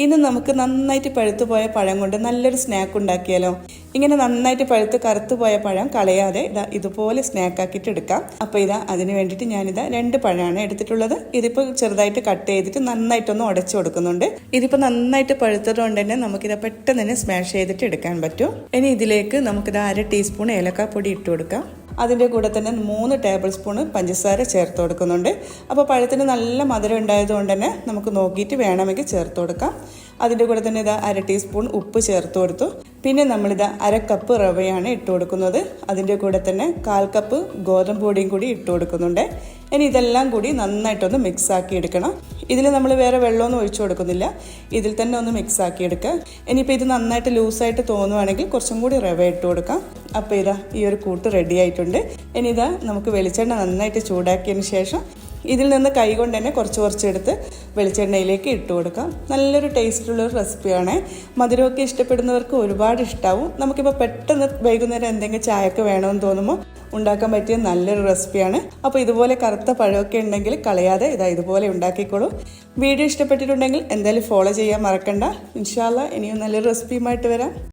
ഇന്ന് നമുക്ക് നന്നായിട്ട് പഴുത്തു പോയ പഴം കൊണ്ട് നല്ലൊരു സ്നാക്ക് ഉണ്ടാക്കിയാലോ? ഇങ്ങനെ നന്നായിട്ട് പഴുത്ത് കറുത്തു പോയ പഴം കളയാതെ ഇതാ ഇതുപോലെ സ്നാക്ക് ആക്കിയിട്ട് എടുക്കാം. അപ്പോൾ ഇതാ അതിന് വേണ്ടിയിട്ട് ഞാനിതാ രണ്ട് പഴമാണ് എടുത്തിട്ടുള്ളത്. ഇതിപ്പോൾ ചെറുതായിട്ട് കട്ട് ചെയ്തിട്ട് നന്നായിട്ടൊന്ന് ഉടച്ചു കൊടുക്കുന്നുണ്ട്. ഇതിപ്പോൾ നന്നായിട്ട് പഴുത്തത് കൊണ്ട് തന്നെ നമുക്കിത് പെട്ടെന്ന് തന്നെ സ്മാഷ് ചെയ്തിട്ട് എടുക്കാൻ പറ്റും. ഇനി ഇതിലേക്ക് നമുക്കിത് അര ടീസ്പൂൺ ഏലക്കാപ്പൊടി ഇട്ട് കൊടുക്കാം. അതിന്റെ കൂടെ തന്നെ മൂന്ന് ടേബിൾ സ്പൂണ് പഞ്ചസാര ചേർത്ത് കൊടുക്കുന്നുണ്ട്. അപ്പോൾ പഴത്തിന് നല്ല മധുരം ഉണ്ടായതുകൊണ്ട് തന്നെ നമുക്ക് നോക്കിയിട്ട് വേണമെങ്കിൽ ചേർത്ത് കൊടുക്കാം. അതിന്റെ കൂടെ തന്നെ ഇതാ അര ടീസ്പൂൺ ഉപ്പ് ചേർത്ത് കൊടുത്തു. പിന്നെ നമ്മളിത് അര കപ്പ് റവയാണ് ഇട്ട് കൊടുക്കുന്നത്. അതിന്റെ കൂടെ തന്നെ കാൽ കപ്പ് ഗോതമ്പ് പൊടിയും കൂടി ഇട്ട് കൊടുക്കുന്നുണ്ട്. ഇനി ഇതെല്ലാം കൂടി നന്നായിട്ടൊന്ന് മിക്സ് ആക്കി എടുക്കണം. ഇതിൽ നമ്മൾ വേറെ വെള്ളമൊന്നും ഒഴിച്ചു കൊടുക്കുന്നില്ല. ഇതിൽ തന്നെ ഒന്ന് മിക്സ് ആക്കി എടുക്കുക. ഇനിയിപ്പോൾ ഇത് നന്നായിട്ട് ലൂസായിട്ട് തോന്നുവാണെങ്കിൽ കുറച്ചും കൂടി റവ ഇട്ട് കൊടുക്കാം. അപ്പോൾ ഇതാ ഈ ഒരു കൂട്ട് റെഡി ആയിട്ടുണ്ട്. ഇനി ഇതാ നമുക്ക് വെളിച്ചെണ്ണ നന്നായിട്ട് ചൂടാക്കിയതിന് ശേഷം ഇതിൽ നിന്ന് കൈകൊണ്ട് തന്നെ കുറച്ച് കുറച്ചെടുത്ത് വെളിച്ചെണ്ണയിലേക്ക് ഇട്ട് കൊടുക്കാം. നല്ലൊരു ടേസ്റ്റുള്ള ഒരു റെസിപ്പിയാണ് മധുരമൊക്കെ ഇഷ്ടപ്പെടുന്നവർക്ക് ഒരുപാട് ഇഷ്ടമാവും നമുക്കിപ്പോൾ പെട്ടെന്ന് വൈകുന്നേരം എന്തെങ്കിലും ചായക്ക് വേണമെന്ന് തോന്നുമ്പോൾ ഉണ്ടാക്കാൻ പറ്റിയ നല്ലൊരു റെസിപ്പിയാണ് അപ്പോൾ ഇതുപോലെ കറുത്ത പഴമൊക്കെ ഉണ്ടെങ്കിൽ കളയാതെ ഇതാ ഇതുപോലെ ഉണ്ടാക്കിക്കോളൂ. വീഡിയോ ഇഷ്ടപ്പെട്ടിട്ടുണ്ടെങ്കിൽ എന്തായാലും ഫോളോ ചെയ്യാൻ മറക്കണ്ട. ഇൻഷാല്ല ഇനിയും നല്ലൊരു റെസിപ്പിയുമായിട്ട് വരാം.